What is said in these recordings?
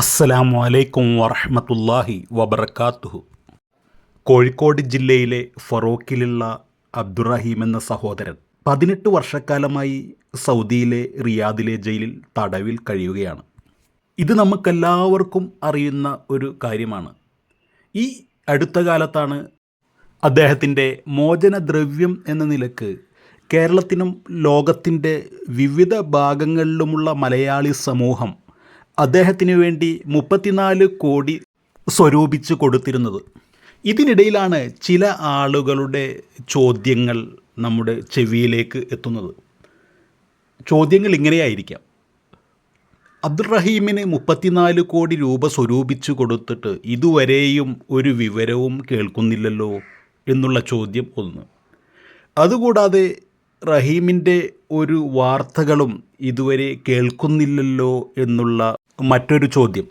അസ്സലാമു അലൈക്കും വറഹ്മത്തുള്ളാഹി വബർക്കാത്തുഹു കോഴിക്കോട് ജില്ലയിലെ ഫറോക്കിലുള്ള അബ്ദുറഹീം എന്ന സഹോദരൻ പതിനെട്ട് വർഷക്കാലമായി സൗദിയിലെ റിയാദിലെ ജയിലിൽ തടവിൽ കഴിയുകയാണ്. ഇത് നമുക്കെല്ലാവർക്കും അറിയുന്ന ഒരു കാര്യമാണ്. ഈ അടുത്ത കാലത്താണ് അദ്ദേഹത്തിന്റെ മോചനദ്രവ്യം എന്ന നിലയ്ക്ക് കേരളത്തിനും ലോകത്തിന്റെ വിവിധ ഭാഗങ്ങളിലുമുള്ള മലയാളി സമൂഹം അദ്ദേഹത്തിന് വേണ്ടി മുപ്പത്തിനാല് കോടി സ്വരൂപിച്ചു കൊടുത്തിരുന്നത്. ഇതിനിടയിലാണ് ചില ആളുകളുടെ ചോദ്യങ്ങൾ നമ്മുടെ ചെവിയിലേക്ക് എത്തുന്നത്. ചോദ്യങ്ങൾ ഇങ്ങനെയായിരിക്കാം. അബ്ദുറഹീമിന് മുപ്പത്തിനാല് കോടി രൂപ സ്വരൂപിച്ചു കൊടുത്തിട്ട് ഇതുവരെയും ഒരു വിവരവും കേൾക്കുന്നില്ലല്ലോ എന്നുള്ള ചോദ്യം ഒന്ന്. അതുകൂടാതെ റഹീമിന്റെ ഒരു വാർത്തകളും ഇതുവരെ കേൾക്കുന്നില്ലല്ലോ എന്നുള്ള മറ്റൊരു ചോദ്യം.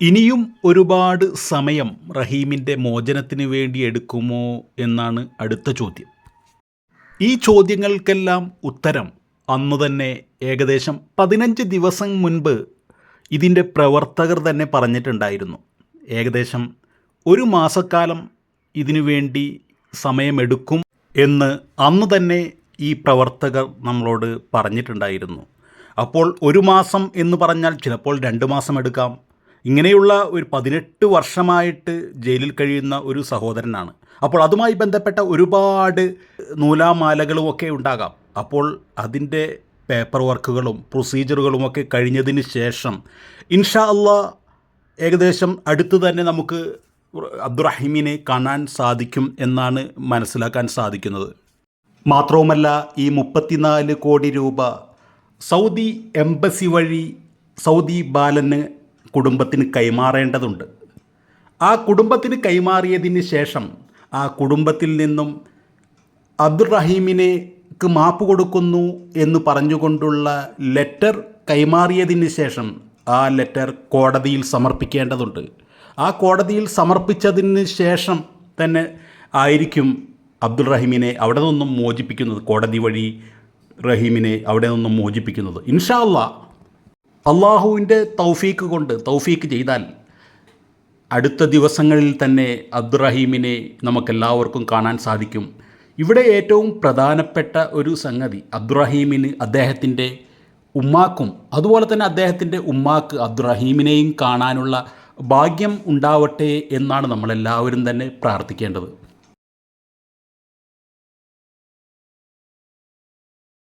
ഇനിയും ഒരുപാട് സമയം റഹീമിന്റെ മോചനത്തിന് വേണ്ടി എടുക്കുമോ എന്നാണ് അടുത്ത ചോദ്യം. ഈ ചോദ്യങ്ങൾക്കെല്ലാം ഉത്തരം അന്നു തന്നെ ഏകദേശം പതിനഞ്ച് ദിവസം മുൻപ് ഇതിന്റെ പ്രവർത്തകർ തന്നെ പറഞ്ഞിട്ടുണ്ടായിരുന്നു. ഏകദേശം ഒരു മാസക്കാലം ഇതിനു വേണ്ടി സമയമെടുക്കും എന്ന് അന്ന് തന്നെ ഈ പ്രവർത്തകർ നമ്മളോട് പറഞ്ഞിട്ടുണ്ടായിരുന്നു. അപ്പോൾ ഒരു മാസം എന്ന് പറഞ്ഞാൽ ചിലപ്പോൾ രണ്ട് മാസം എടുക്കാം. ഇങ്ങനെയുള്ള ഒരു പതിനെട്ട് വർഷമായിട്ട് ജയിലിൽ കഴിയുന്ന ഒരു സഹോദരനാണ്. അപ്പോൾ അതുമായി ബന്ധപ്പെട്ട ഒരുപാട് നൂലാമാലകളും ഒക്കെ ഉണ്ടാകാം. അപ്പോൾ അതിന്റെ പേപ്പർ വർക്കുകളും പ്രൊസീജിയറുകളും ഒക്കെ കഴിഞ്ഞതിന് ശേഷം ഇൻഷാ അള്ളാ ഏകദേശം അടുത്ത് തന്നെ നമുക്ക് അബ്ദുറഹിമിനെ കാണാൻ സാധിക്കും എന്നാണ് മനസ്സിലാക്കാൻ സാധിക്കുന്നത്. മാത്രവുമല്ല ഈ മുപ്പത്തിനാല് കോടി രൂപ സൗദി എംബസി വഴി സൗദി ബാലന് കുടുംബത്തിന് കൈമാറേണ്ടതുണ്ട്. ആ കുടുംബത്തിന് കൈമാറിയതിന് ശേഷം ആ കുടുംബത്തിൽ നിന്നും അബ്ദുറഹീമിനേക്ക് മാപ്പ് കൊടുക്കുന്നു എന്ന് പറഞ്ഞുകൊണ്ടുള്ള ലെറ്റർ കൈമാറിയതിന് ശേഷം ആ ലെറ്റർ കോടതിയിൽ സമർപ്പിക്കേണ്ടതുണ്ട്. ആ കോടതിയിൽ സമർപ്പിച്ചതിന് ശേഷം തന്നെ ആയിരിക്കും അബ്ദുറഹീമിനെ അവിടെ നിന്നും മോചിപ്പിക്കുന്നത് കോടതി വഴി റഹീമിനെ അവിടെ നിന്നും മോചിപ്പിക്കുന്നത്. ഇൻഷാല്ല അള്ളാഹുവിന്റെ തൗഫീക്ക് കൊണ്ട് തൗഫീക്ക് ചെയ്താൽ അടുത്ത ദിവസങ്ങളിൽ തന്നെ അബ്ദുറഹീമിനെ നമുക്കെല്ലാവർക്കും കാണാൻ സാധിക്കും. ഇവിടെ ഏറ്റവും പ്രധാനപ്പെട്ട ഒരു സംഗതി അബ്ദുറഹീമിന് അദ്ദേഹത്തിന്റെ ഉമ്മാക്കും അതുപോലെ തന്നെ അദ്ദേഹത്തിന്റെ ഉമ്മാക്ക് അബ്ദുറഹീമിനെയും കാണാനുള്ള ഭാഗ്യം ഉണ്ടാവട്ടെ എന്നാണ് നമ്മളെല്ലാവരും തന്നെ പ്രാർത്ഥിക്കേണ്ടത്.